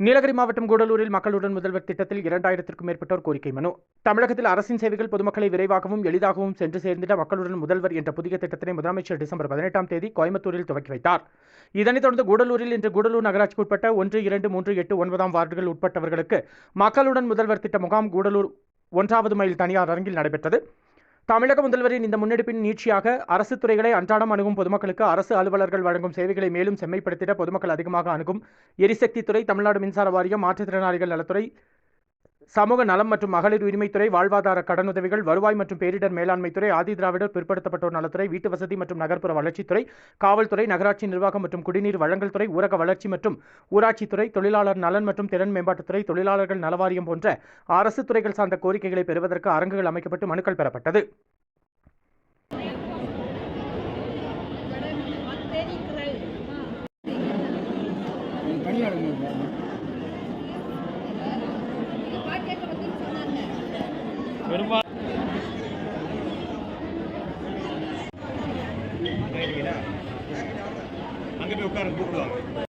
நீலகிரி மாவட்டம் கூடலூரில் மக்களுடன் முதல்வர் திட்டத்தில் இரண்டாயிரத்திற்கும் மேற்பட்டோர் கோரிக்கை மனு. தமிழகத்தில் அரசின் சேவைகள் பொதுமக்களை விரைவாகவும் எளிதாகவும் சென்று சேர்ந்திட மக்களுடன் முதல்வர் என்ற புதிய திட்டத்தினை முதலமைச்சர் டிசம்பர் பதினெட்டாம் தேதி கோயம்புத்தூரில் துவக்கி வைத்தார். இதனைத் தொடர்ந்து கூடலூரில் இன்று கூடலூர் நகராட்சிக்கு உட்பட்ட ஒன்று இரண்டு மூன்று எட்டு ஒன்பதாம் வார்டுகள் உட்பட்டவர்களுக்கு மக்களுடன் முதல்வர் திட்ட முகாம் கூடலூர் ஒன்றாவது மைல் தனியார் அரங்கில் நடைபெற்றது. தமிழக முதல்வரின் இந்த முன்னெடுப்பின் நீட்சியாக அரசு துறைகளை அன்றாடம் அணுகும் பொதுமக்களுக்கு அரசு அலுவலர்கள் வழங்கும் சேவைகளை மேலும் செம்மைப்படுத்திட பொதுமக்கள் அதிகமாக அணுகும். எரிசக்தி துறை தமிழ்நாடு மின்சார வாரியம் மாற்றுத்திறனாளிகள் நலத்துறை சமூக நலம் மற்றும் மகளிர் உரிமைத்துறை வாழ்வாதார கடனுதவிகள் வருவாய் மற்றும் பேரிடர் மேலாண்மைத்துறை ஆதிதிராவிடர் பிற்படுத்தப்பட்டோர் நலத்துறை வீட்டு வசதி மற்றும் நகர்ப்புற வளர்ச்சித்துறை காவல்துறை நகராட்சி நிர்வாகம் மற்றும் குடிநீர் வழங்கல் துறை ஊரக வளர்ச்சி மற்றும் ஊராட்சித்துறை தொழிலாளர் நலன் மற்றும் திறன் மேம்பாட்டுத்துறை தொழிலாளர்கள் நலவாரியம் போன்ற அரசு துறைகள் சார்ந்த கோரிக்கைகளை பெறுவதற்கு அரங்குகள் அமைக்கப்பட்டு மனுக்கள் பெறப்பட்டது. அங்க போய் உட்கார கூப்பிடுவாங்க.